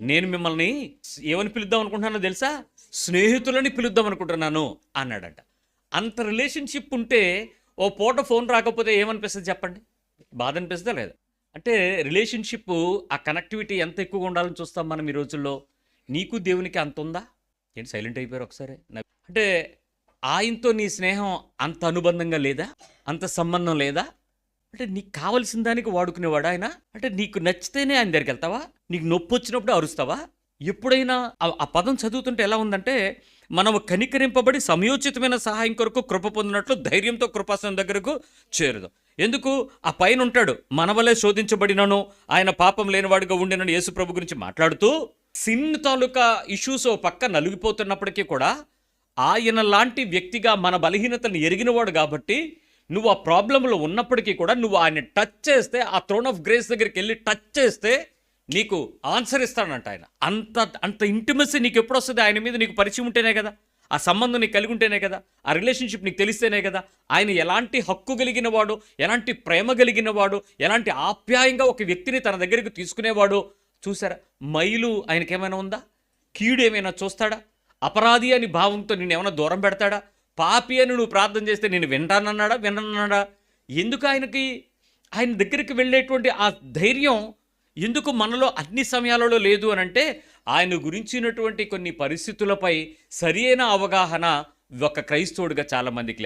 నేను మిమ్మల్ని ఏమని పిలుద్దాం అనుకుంటున్నానో తెలుసా? స్నేహితులని పిలుద్దాం అనుకుంటున్నాను అన్నాడట. అంత రిలేషన్షిప్ ఉంటే ఓ పూట ఫోన్ రాకపోతే ఏమనిపిస్తుంది చెప్పండి? బాధ అనిపిస్తుందా లేదా? అంటే రిలేషన్షిప్ ఆ కనెక్టివిటీ ఎంత ఎక్కువగా ఉండాలని చూస్తాం మనం ఈ రోజుల్లో? నీకు దేవునికి అంత ఉందా? ఏంటి సైలెంట్ అయిపోయారు ఒకసారి? అంటే ఆయనతో నీ స్నేహం అంత అనుబంధంగా లేదా? అంత సంబంధం లేదా? అంటే నీకు కావలసిన దానికి వాడుకునేవాడు ఆయన? అంటే నీకు నచ్చితేనే ఆయన దగ్గరికి వెళ్తావా? నీకు నొప్పి వచ్చినప్పుడు అరుస్తావా? ఎప్పుడైనా ఆ- పదం చదువుతుంటే ఎలా ఉందంటే మనము కనికరింపబడి సమయోచితమైన సహాయం కొరకు కృప పొందినట్లు ధైర్యంతో కృపాసనం దగ్గరకు చేరుదాం. ఎందుకు? ఆ పైన ఉంటాడు మనవలే శోధించబడినను ఆయన పాపం లేనివాడిగా ఉండినను యేసుప్రభు గురించి మాట్లాడుతూ సిన్ తాలూకా ఇష్యూస్ ఓ పక్క నలిగిపోతున్నప్పటికీ కూడా ఆయన లాంటి వ్యక్తిగా మన బలహీనతను ఎరిగినవాడు కాబట్టి నువ్వు ఆ ప్రాబ్లంలో ఉన్నప్పటికీ కూడా నువ్వు ఆయన టచ్ చేస్తే ఆ థ్రోన్ ఆఫ్ గ్రేస్ దగ్గరికి వెళ్ళి టచ్ చేస్తే నీకు ఆన్సర్ ఇస్తాడంట ఆయన. అంత అంత ఇంటిమసీ నీకు ఎప్పుడు వస్తుంది? ఆయన మీద నీకు పరిచయం ఉంటేనే కదా. ఆ సంబంధం నీకు కలిగి ఉంటేనే కదా. ఆ రిలేషన్షిప్ నీకు తెలిస్తేనే కదా. ఆయన ఎలాంటి హక్కు కలిగిన వాడు ఎలాంటి ప్రేమ కలిగిన వాడు ఎలాంటి ఆప్యాయంగా ఒక వ్యక్తిని తన దగ్గరికి తీసుకునేవాడు చూసారా? మైలు ఆయనకేమైనా ఉందా? కీడు ఏమైనా చూస్తాడా? అపరాధి అని భావంతో నేను ఏమైనా దూరం పెడతాడా? పాపి అని నువ్వు ప్రార్థన చేస్తే నేను వింటానన్నాడా? వినన్నాడా ఎందుకు ఆయనకి ఆయన దగ్గరికి వెళ్ళేటువంటి ఆ ధైర్యం ఎందుకు మనలో అన్ని సమయాలలో లేదు అని అంటే ఆయన గురించినటువంటి కొన్ని పరిస్థితులపై సరియైన అవగాహన ఒక క్రైస్తవుడిగా చాలామందికి లేదు.